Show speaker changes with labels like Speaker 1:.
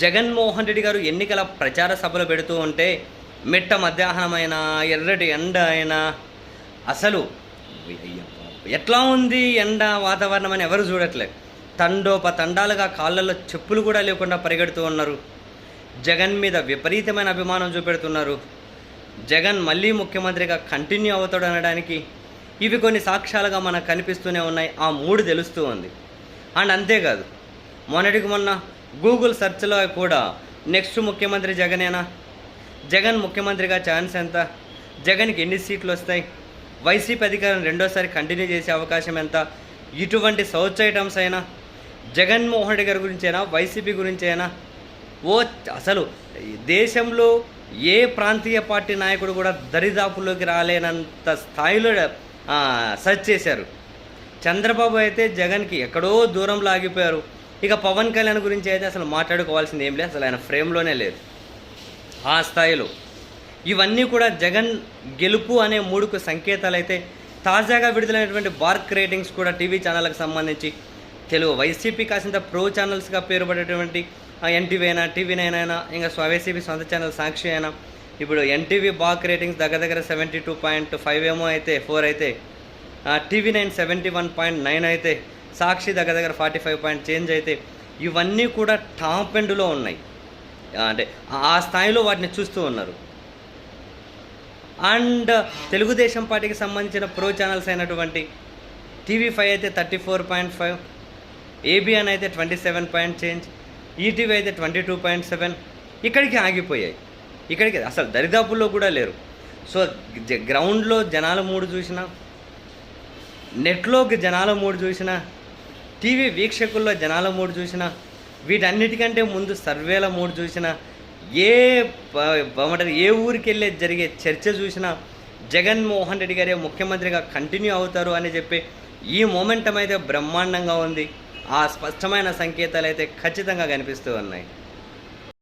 Speaker 1: జగన్మోహన్ రెడ్డి గారు ఎన్నికల ప్రచార సభలు పెడుతూ ఉంటే మిట్ట మధ్యాహ్నమైన ఎర్రటి ఎండ అయినా అసలు ఎట్లా ఉంది ఎండ వాతావరణం అని ఎవరు చూడట్లేదు. తండోప తండాలుగా కాళ్ళల్లో చెప్పులు కూడా లేకుండా పరిగెడుతూ ఉన్నారు. జగన్ మీద విపరీతమైన అభిమానం చూపెడుతున్నారు. జగన్ మళ్ళీ ముఖ్యమంత్రిగా కంటిన్యూ అవుతాడు అనడానికి ఇవి కొన్ని సాక్ష్యాలుగా మనకు కనిపిస్తూనే ఉన్నాయి. ఆ మూడు తెలుస్తూ ఉంది. అండ్ అంతేకాదు మొన్నటికి మొన్న గూగుల్ సెర్చ్లో కూడా నెక్స్ట్ ముఖ్యమంత్రి జగనేనా? జగన్ ముఖ్యమంత్రిగా ఛాన్స్ ఎంత? జగన్కి ఎన్ని సీట్లు వస్తాయి? వైసీపీ అధికారం రెండోసారి కంటిన్యూ చేసే అవకాశం ఎంత? ఇటువంటి సౌచ్ ఐటమ్స్ అయినా? జగన్మోహన్ రెడ్డి గారి గురించైనా? వైసీపీ గురించైనా? ఓ అసలు దేశంలో ఏ ప్రాంతీయ పార్టీ నాయకుడు కూడా దరిదాపుల్లోకి రాలేనంత స్థాయిలో సెర్చ్ చేశారు. చంద్రబాబు అయితే జగన్కి ఎక్కడో దూరంలో ఆగిపోయారు. ఇక పవన్ కళ్యాణ్ గురించి అయితే అసలు మాట్లాడుకోవాల్సింది ఏం లేదు అసలు ఆయన ఫ్రేమ్లోనే లేదు. ఆ స్థాయిలో. ఇవన్నీ కూడా జగన్ గెలుపు అనే మూడుకు సంకేతాలు అయితే తాజాగా విడుదలైనటువంటి బార్క్ రేటింగ్స్ కూడా టీవీ ఛానళ్ళకు సంబంధించి తెలుగు. వైసీపీ కాసింత ప్రో ఛానల్స్గా పేరుపడేటువంటి ఎన్టీవీ అయినా టీవీ నైన్ అయినా ఇంకా వైసీపీ సొంత ఛానల్ సాక్షి అయినా ఇప్పుడు ఎన్టీవీ బాక్ రేటింగ్స్ దగ్గర దగ్గర సెవెంటీ టూ పాయింట్ ఫైవ్ ఏమో అయితే ఫోర్ అయితే TV nine seventy one point nine అయితే సాక్షి దగ్గర దగ్గర ఫార్టీ ఫైవ్ పాయింట్ చేంజ్ అయితే ఇవన్నీ కూడా టాప్ ఎండ్లో ఉన్నాయి. అంటే ఆ స్థాయిలో వాటిని చూస్తూ ఉన్నారు. అండ్ తెలుగుదేశం పార్టీకి సంబంధించిన ప్రో ఛానల్స్ అయినటువంటి టీవీ ఫైవ్ అయితే thirty four point five ABN అయితే twenty seven point change ETV అయితే ట్వంటీ టూ పాయింట్ సెవెన్ ఇక్కడికి ఆగిపోయాయి. ఇక్కడికి అసలు దరిదాపుల్లో కూడా లేరు. సో గ్రౌండ్లో జనాల మూడు చూసినా నెట్లోకి జనాల మూడు చూసినా టీవీ వీక్షకుల్లో జనాల మూడు చూసినా వీటన్నిటికంటే ముందు సర్వేల మూడు చూసినా ఏ ప- ఏ ఊరికి వెళ్ళే జరిగే చర్చ చూసినా జగన్మోహన్ రెడ్డి గారే ముఖ్యమంత్రిగా కంటిన్యూ అవుతారు అని చెప్పి ఈ మూమెంటం అయితే బ్రహ్మాండంగా ఉంది. ఆ స్పష్టమైన సంకేతాలు అయితే ఖచ్చితంగా కనిపిస్తూ ఉన్నాయి.